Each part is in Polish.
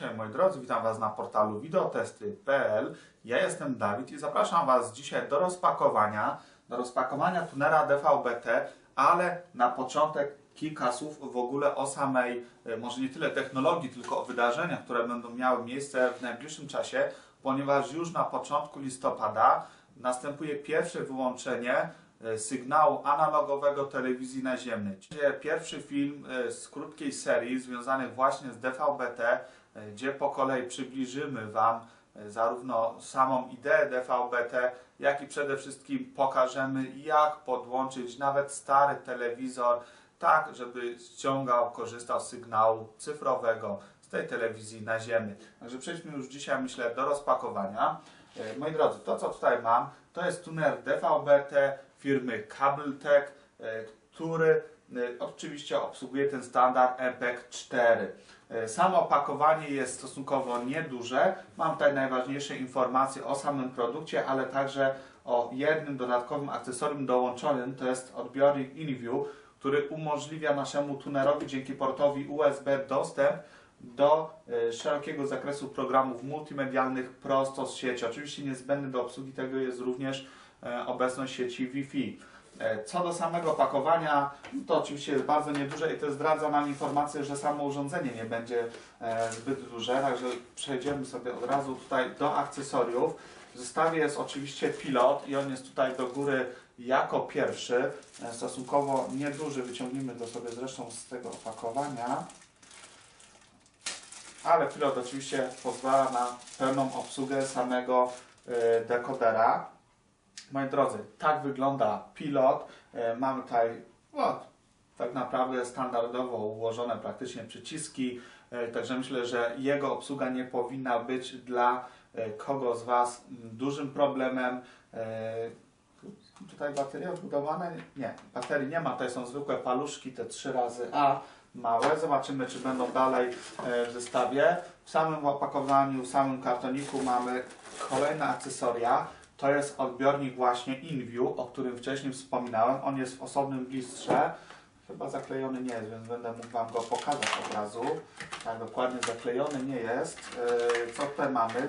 Cześć moi drodzy, witam Was na portalu wideotesty.pl. Ja jestem Dawid i zapraszam Was dzisiaj do rozpakowania, do rozpakowania tunera DVB-T, ale na początek kilka słów w ogóle o samej, e, może nie tyle technologii, tylko o wydarzeniach, które będą miały miejsce w najbliższym czasie, ponieważ już na początku listopada następuje pierwsze wyłączenie e, sygnału analogowego telewizji naziemnej. Pierwszy film e, z krótkiej serii związanych właśnie z DVB-T, gdzie po kolei przybliżymy Wam e, zarówno samą ideę DVB-T, jak i przede wszystkim pokażemy, jak podłączyć nawet stary telewizor, tak żeby ściągał, korzystał z sygnału cyfrowego z tej telewizji naziemnej. Także przejdźmy już dzisiaj, myślę, do rozpakowania. E, Moi drodzy, to co tutaj mam, to jest tuner DVB-T firmy Cabletech, e, który e, oczywiście obsługuje ten standard MPEG 4. E, Samo opakowanie jest stosunkowo nieduże. Mam tutaj najważniejsze informacje o samym produkcie, ale także o jednym dodatkowym akcesorium dołączonym, to jest odbiornik InView, który umożliwia naszemu tunerowi dzięki portowi USB dostęp do e, szerokiego zakresu programów multimedialnych prosto z sieci. Oczywiście niezbędny do obsługi tego jest również e, obecność sieci Wi-Fi. E, Co do samego opakowania, to oczywiście jest bardzo nieduże i to zdradza nam informację, że samo urządzenie nie będzie e, zbyt duże, także przejdziemy sobie od razu tutaj do akcesoriów. W zestawie jest oczywiście pilot i on jest tutaj do góry jako pierwszy, e, stosunkowo nieduży, wyciągnijmy go sobie zresztą z tego opakowania. Ale pilot oczywiście pozwala na pełną obsługę samego dekodera. Moi drodzy, tak wygląda pilot. E, Mamy tutaj o, tak naprawdę standardowo ułożone praktycznie przyciski, e, także myślę, że jego obsługa nie powinna być dla e, kogo z Was m, dużym problemem. Tutaj baterie odbudowane? Nie, baterii nie ma, tutaj są zwykłe paluszki, te 3 razy A małe. Zobaczymy, czy będą dalej w zestawie. W samym opakowaniu, w samym kartoniku mamy kolejne akcesoria. To jest odbiornik właśnie InView, o którym wcześniej wspominałem. On jest w osobnym blistrze. Chyba zaklejony nie jest, więc będę mógł Wam go pokazać od razu. Tak, dokładnie zaklejony nie jest. E, Co tutaj mamy?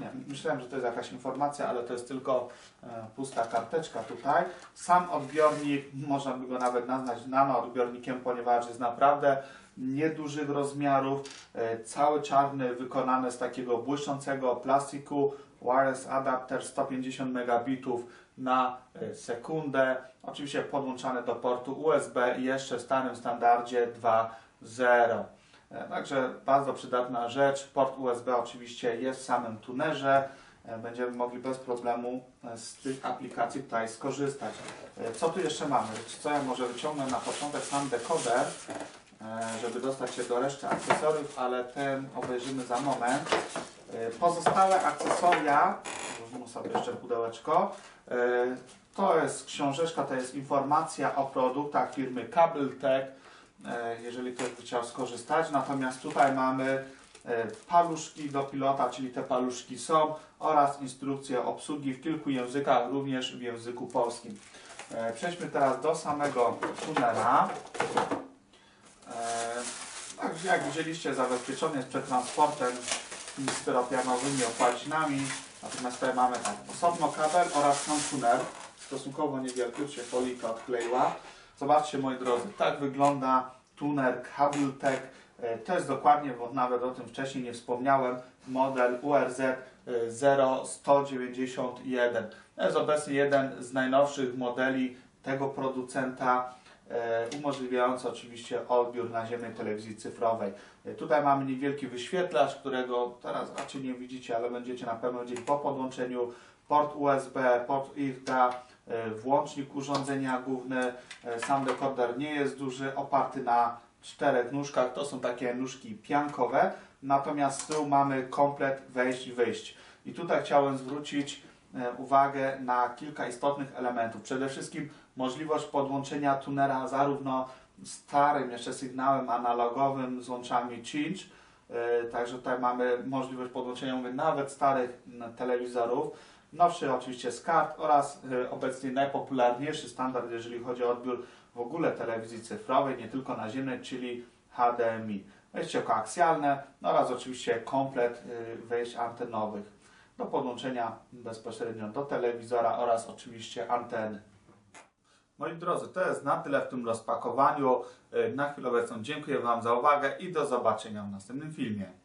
Nie, myślałem, że to jest jakaś informacja, ale to jest tylko e, pusta karteczka tutaj. Sam odbiornik, można by go nawet nazwać nanoodbiornikiem, ponieważ jest naprawdę niedużych rozmiarów, e, cały czarny, wykonany z takiego błyszczącego plastiku, wireless adapter 150 megabitów na e, sekundę, oczywiście podłączany do portu USB i jeszcze w starym standardzie 2.0. E, Także bardzo przydatna rzecz. Port USB oczywiście jest w samym tunerze. Będziemy mogli bez problemu z tych aplikacji tutaj skorzystać. Co tu jeszcze mamy? Co ja może wyciągnę na początek sam dekoder, żeby dostać się do reszty akcesoriów, ale ten obejrzymy za moment. E, Pozostałe akcesoria, włożymy sobie jeszcze pudełeczko. E, To jest książeczka, to jest informacja o produktach firmy e, jeżeli ktoś by chciał skorzystać. Natomiast tutaj mamy e, paluszki do pilota, czyli te paluszki są oraz instrukcje obsługi w kilku językach, również w języku polskim. E, Przejdźmy teraz do samego tunera. E, jak widzieliście, zabezpieczony jest przed transportem tymi styropianowymi opłacinami. Natomiast tutaj mamy tak, osobno kabel oraz sam tuner. Stosunkowo niewielki, już się folika odkleiła. Zobaczcie moi drodzy, tak wygląda tuner Cabletech. E, To jest dokładnie, bo nawet o tym wcześniej nie wspomniałem, model URZ e, 0191. To jest obecnie jeden z najnowszych modeli tego producenta, e, umożliwiający oczywiście odbiór naziemnej telewizji cyfrowej. E, Tutaj mamy niewielki wyświetlacz, którego teraz raczej nie widzicie, ale będziecie na pewno widzieć po podłączeniu port USB, port IRTA, e, włącznik urządzenia główny. E, Sam dekoder nie jest duży, oparty na czterech nóżkach. To są takie nóżki piankowe, natomiast z tyłu mamy komplet wejść i wyjść. I tutaj chciałem zwrócić uwagę na kilka istotnych elementów. Przede wszystkim możliwość podłączenia tunera zarówno starym jeszcze sygnałem analogowym z łączami cinch, e, także tutaj mamy możliwość podłączenia mówię, nawet starych telewizorów. Nowszy oczywiście z kart oraz e, obecnie najpopularniejszy standard, jeżeli chodzi o odbiór w ogóle telewizji cyfrowej, nie tylko naziemnej, czyli HDMI. wejście koaksjalne oraz oczywiście komplet wejść antenowych do podłączenia bezpośrednio do telewizora oraz oczywiście anteny. Moi drodzy, to jest na tyle w tym rozpakowaniu. Na chwilę obecną dziękuję Wam za uwagę i do zobaczenia w następnym filmie.